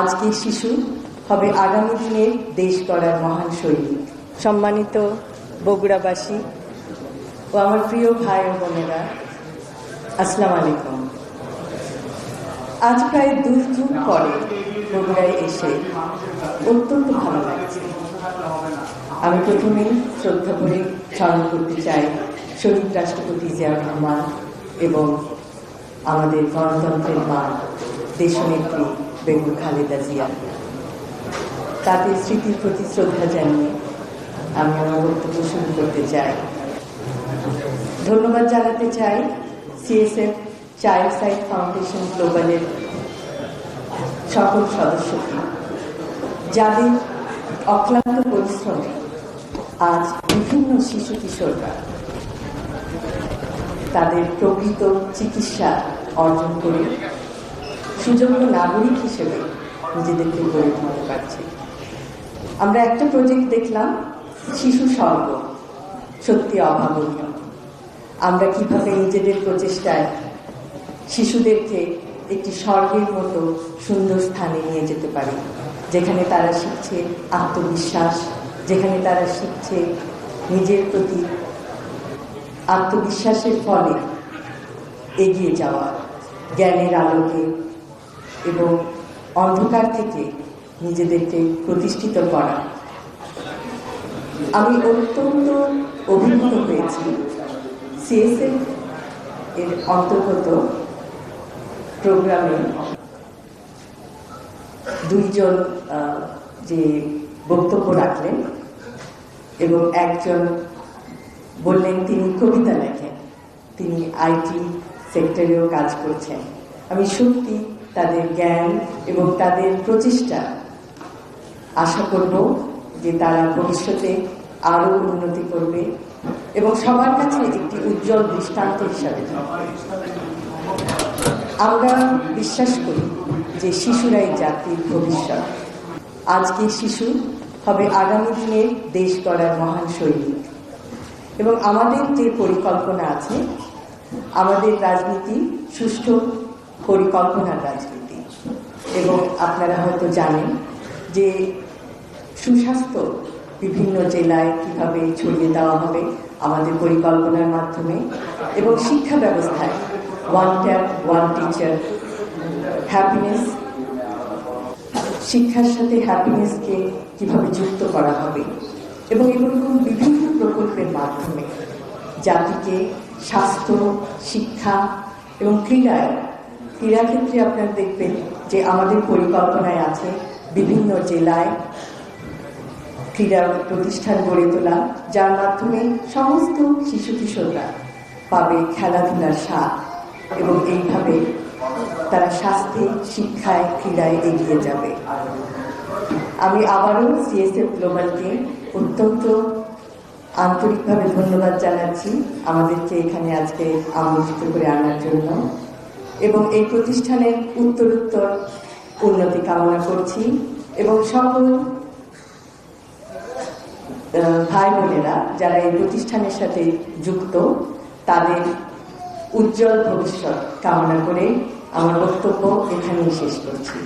আজকের শিশু হবে আগামী দিনের দেশ গড়ার মহান সৈনিক। সম্মানিত বগুড়াবাসী ও আমার প্রিয় ভাই ও বোনেরা, আসসালাম আলাইকুম। আজ প্রায় দুই যুগ পরে বগুড়ায় এসে অত্যন্ত ভালো লাগছে। আমি প্রথমেই শ্রদ্ধা করে স্মরণ করতে চাই শহীদ রাষ্ট্রপতি জিয়াউর রহমান এবং আমাদের গণতন্ত্রের মা, দেশনেত্রী বেগম খালেদা জিয়া। তাদের স্মৃতির প্রতি শ্রদ্ধা জানিয়ে আমি আমার বক্তব্য শুরু করতে চাই। ধন্যবাদ জানাতে চাই সিএসএফ চাইল্ড সাইড ফাউন্ডেশন গ্লোবালের সকল সদস্যকে, যাদের অক্লান্ত পরিশ্রমে আজ বিভিন্ন শিশু কিশোররা তাদের প্রকৃত চিকিৎসা অর্জন করে সুযোগ্য নাগরিক হিসেবে নিজেদেরকে গড়ে তুলতে পারছে। আমরা একটা প্রজেক্ট দেখলাম, শিশু স্বর্গ সত্যি অভাবনীয়। আমরা কীভাবে নিজেদের প্রচেষ্টায় শিশুদেরকে একটি স্বর্গের মতো সুন্দর স্থানে নিয়ে যেতে পারি, যেখানে তারা শিখছে আত্মবিশ্বাস, যেখানে তারা শিখছে নিজের প্রতি আত্মবিশ্বাসের ফলে এগিয়ে যাওয়া, জ্ঞানের আলোকে এবং অন্ধকার থেকে নিজেদেরকে প্রতিষ্ঠিত করা। আমি অত্যন্ত অভিভূত হয়েছি সিএসএফ এর অন্তর্গত প্রোগ্রামে। দুইজন যে বক্তব্য রাখলেন এবং একজন বললেন, তিনি কবিতা লেখেন, তিনি আইটি সেক্টরেও কাজ করছেন। আমি সত্যি তাদের জ্ঞান এবং তাদের প্রচেষ্টা। আশা করব যে তারা ভবিষ্যতে আরও উন্নতি করবে এবং সবার কাছে একটি উজ্জ্বল দৃষ্টান্ত হিসাবে আমরা বিশ্বাস করি যে শিশুরাই জাতির ভবিষ্যৎ। আজকে শিশু হবে আগামী দিনের দেশ গড়ার মহান সৈনিক। এবং আমাদের যে পরিকল্পনা আছে, আমাদের রাজনীতি সুষ্ঠু পরিকল্পনার রাজনীতি। এবং আপনারা হয়তো জানেন যে সুস্বাস্থ্য বিভিন্ন জেলায় কীভাবে ছড়িয়ে দেওয়া হবে আমাদের পরিকল্পনার মাধ্যমে এবং শিক্ষা ব্যবস্থায় one tap one teacher happiness শিক্ষার সাথে হ্যাপিনেসকে কীভাবে যুক্ত করা হবে এবং এরকম বিভিন্ন প্রকল্পের মাধ্যমে জাতিকে স্বাস্থ্য, শিক্ষা এবং ক্রীড়ায় ক্রীড়া ক্ষেত্রে আপনারা দেখবেন যে আমাদের পরিকল্পনায় আছে বিভিন্ন জেলায় ক্রীড়া প্রতিষ্ঠান গড়ে তোলা, যার মাধ্যমে সমস্ত শিশু কিশোররা পাবে খেলাধুলার স্বাদ এবং এইভাবে তারা স্বাস্থ্যে, শিক্ষায়, ক্রীড়ায় এগিয়ে যাবে। আমি আবারও সিএসএফ গ্লোবালকে অত্যন্ত আন্তরিকভাবে ধন্যবাদ জানাচ্ছি। আমাদেরকে এখানে আজকে আমন্ত্রিত করে আনার জন্য। এবং এই প্রতিষ্ঠানের উত্তরোত্তর উন্নতি কামনা করছি এবং সকল ভাই বোনেরা যারা এই প্রতিষ্ঠানের সাথে যুক্ত, তাদের উজ্জ্বল ভবিষ্যৎ কামনা করে আমার বক্তব্য এখানেই শেষ করছি।